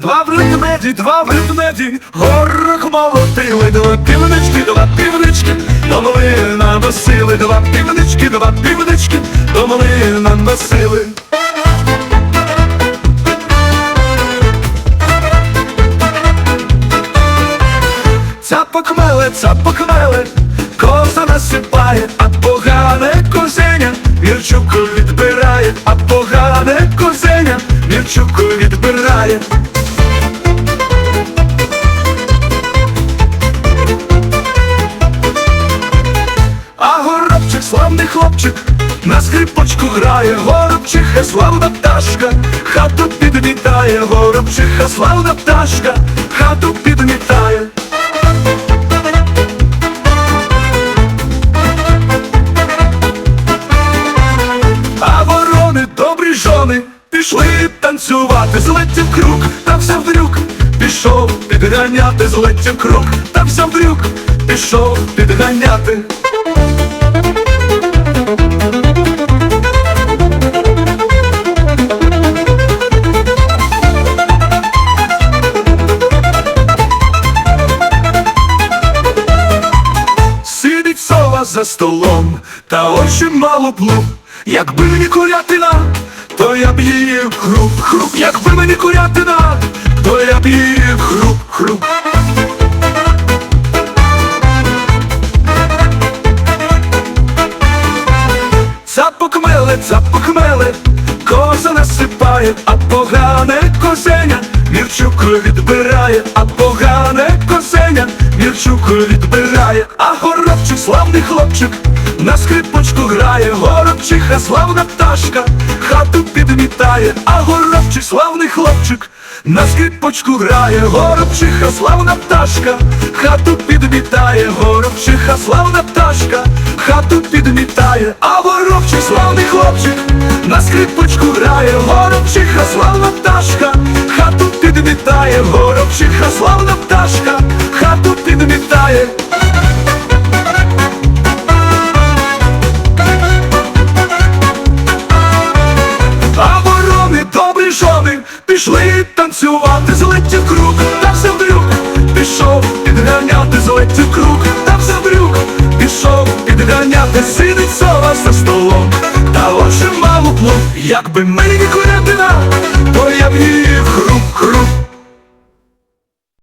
Два ведмеді, два ведмеді, горох молотили, два півнички, два півнички, до млина носили, два півнички, два півнички, до млина носили. Цапок меле, цапок меле, коза насипає, а погане козеня Вірчуку відбирає, а славний хлопчик, на скрипочку грає, горобчиха, славна пташка, хату підмітає, горобчиха, славна пташка, хату підмітає. А ворони добрі жони пішли танцювати, злетів круг, та все в дрюк, пішов підганяти, злетів круг, та все в дрюк, пішов підганяти. За столом, та очі мало плуг. Якби мені курятина, то я б її хруп, хруп, якби мені курятина, то я б її хруп, хруп. Цапок меле, цапок меле, коза насипає, а погане козеня Мірчук відбирає, а погане козеня відбирає, а горобчик, славний хлопчик, на скрипочку грає, горобчиха, славна пташка, хату підмітає, а горобчик, славний хлопчик, на скрипочку грає, горобчиха, славна пташка, хату підмітає, горобчиха, славна пташка, хату підмітає, а горобчик, славний хлопчик, на скрипочку грає, горобчиха, славна пташка, хату підмітає, горобчиха, славна пташка, хату підмітає. А ворони добрі жони пішли танцювати, злетів круг, та все вдрюк, пішов підганяти, злетів круг, та все вдрюк, пішов підганяти, сидить сова за столом, та отже маму пну, якби мені курятина, корятина, то я б її хруп-хруп